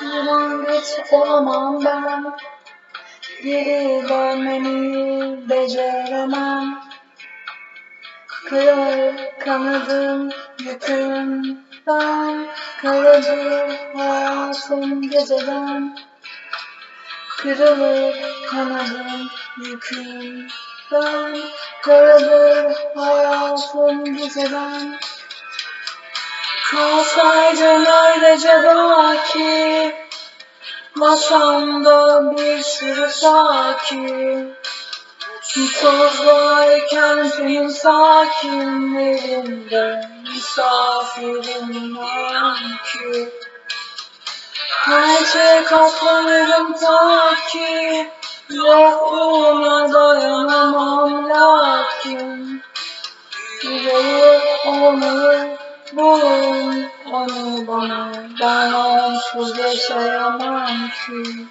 Yılangeç olamam ben. Geri dönmeni beceremem. Kırık kanadım yüküm Ben kalıcı hayatım geceden. Kırılıp kanadım yüküm yükümden Karadır hayatım geceden Kalsaydın öylece belki Masamda bir sürü sakin Toz varken senin sakinlerinde Misafirim var ki. Her şeye katlanırım ta ki Yokluğuna Yüreği olmalı bulun onu bana Ben onsuz yaşayamam ki